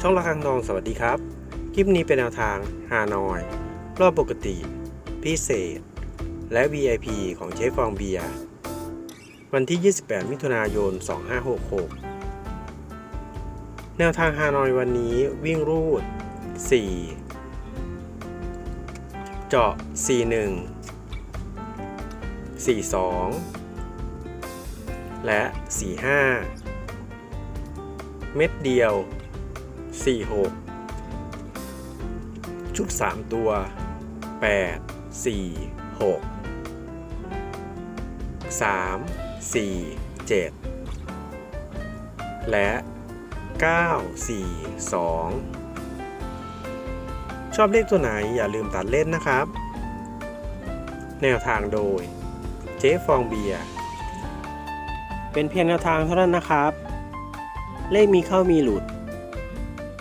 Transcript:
ช่องระฆังทองสวัสดีครับ คลิปนี้เป็นแนวทางฮานอย รอบปกติ พิเศษ และ VIP ของเชฟฟองเบียร์วันที่ 28 มิถุนายน 2566 แนวทางฮานอยวันนี้วิ่งรูด 4 เจาะ 41 42 และ 45 เม็ดเดียว 46 ชุด 3 ตัว 8 4 6 3 4 7 และ 9 4 2 ชอบเลขตัวไหนอย่าลืมตัดเล่นนะครับ แนวทางโดย เจ๊ฟองเบียร์เป็นเพียงแนวทางเท่านั้นนะครับ เลขมีเข้ามีหลุด